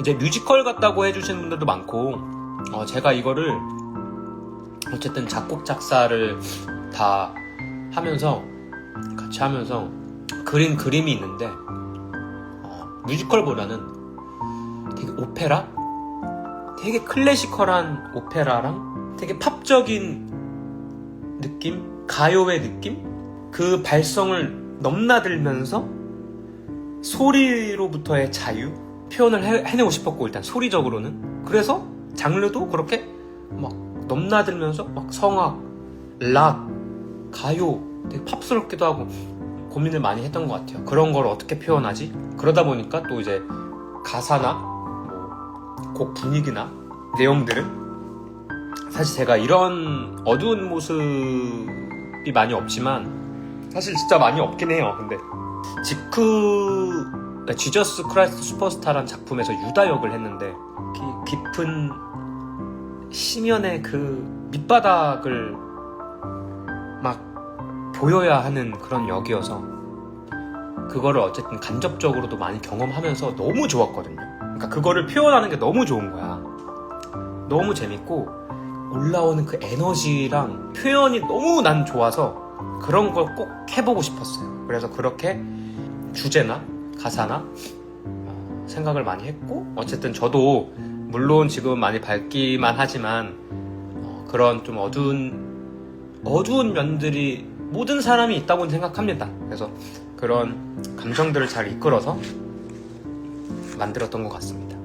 이제 뮤지컬 같다고 해주시는 분들도 많고 어, 제가 이거를 어쨌든 작곡 작사를 다 하면서 같이 하면서 그린 그림이 있는데 어, 뮤지컬보다는 되게 오페라? 되게 클래시컬한 오페라랑 되게 팝적인 느낌? 가요의 느낌? 그 발성을 넘나들면서 소리로부터의 자유 표현을 해, 해내고 싶었고 일단 소리적으로는. 그래서 장르도 그렇게 막 넘나들면서 막 성악, 락, 가요 되게 팝스럽기도 하고 고민을 많이 했던 것 같아요. 그런 걸 어떻게 표현하지? 그러다 보니까 또 이제 가사나 뭐 곡 분위기나 내용들은 사실 제가 이런 어두운 모습이 많이 없지만 사실 진짜 많이 없긴 해요. 근데 네, 지저스 크라이스트 슈퍼스타라는 작품에서 유다 역을 했는데 기- 깊은 심연의 그 밑바닥을 막 보여야 하는 그런 역이어서 그거를 어쨌든 간접적으로도 많이 경험하면서 너무 좋았거든요. 그러니까 그거를 표현하는 게 너무 좋은 거야. 너무 재밌고 올라오는 그 에너지랑 표현이 너무 난 좋아서 그런 걸 꼭 해보고 싶었어요. 그래서 그렇게 주제나 가사나 어, 생각을 많이 했고 어쨌든 저도 물론 지금 많이 밝기만 하지만 어, 그런 좀 어두운 어두운 면들이 모든 사람이 있다고 생각합니다. 그래서 그런 감정들을 잘 이끌어서 만들었던 것 같습니다.